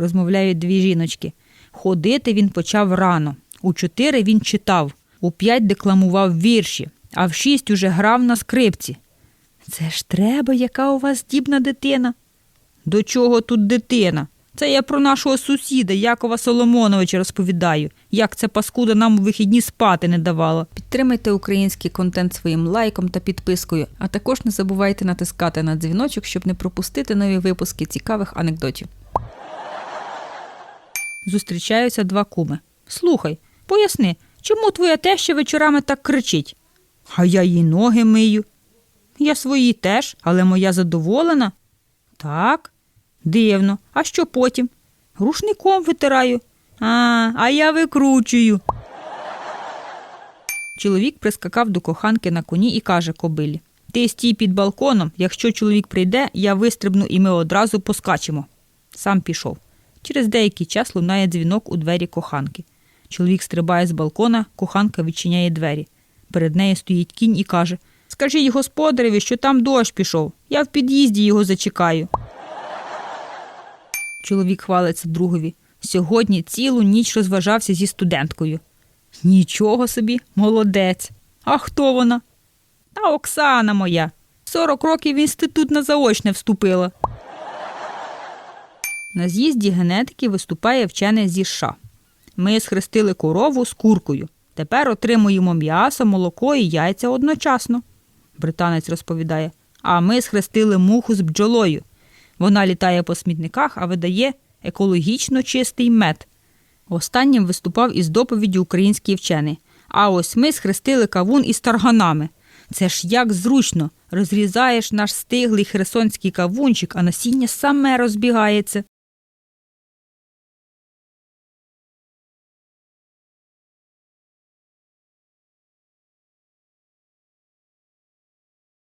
розмовляють дві жіночки. Ходити він почав рано. У чотири він читав, у п'ять декламував вірші, а в шість уже грав на скрипці. Це ж треба, яка у вас здібна дитина. До чого тут дитина? Це я про нашого сусіда Якова Соломоновича розповідаю, як ця паскуда нам у вихідні спати не давала. Підтримайте український контент своїм лайком та підпискою, а також не забувайте натискати на дзвіночок, щоб не пропустити нові випуски цікавих анекдотів. Зустрічаються два куми. Слухай, поясни, чому твоя теща вечорами так кричить? А я їй ноги мию. Я свої теж, але моя задоволена. Так, дивно. А що потім? Рушником витираю. А, а я викручую. Чоловік прискакав до коханки на коні і каже кобилі: Ти стій під балконом, якщо чоловік прийде, я вистрибну і ми одразу поскачемо. Сам пішов. Через деякий час лунає дзвінок у двері коханки. Чоловік стрибає з балкона, коханка відчиняє двері. Перед нею стоїть кінь і каже: Скажіть господареві, що там дощ пішов. Я в під'їзді його зачекаю. Чоловік хвалиться другові. Сьогодні цілу ніч розважався зі студенткою. Нічого собі, молодець. А хто вона? Та Оксана моя. Сорок років в інститут на заочне вступила. На з'їзді генетики виступає вчений зі США. Ми схрестили корову з куркою. Тепер отримуємо м'ясо, молоко і яйця одночасно. Британець розповідає. А ми схрестили муху з бджолою. Вона літає по смітниках, а видає екологічно чистий мед. Останнім виступав із доповіддю український вчений. А ось ми схрестили кавун із тарганами. Це ж як зручно. Розрізаєш наш стиглий херсонський кавунчик, а насіння саме розбігається.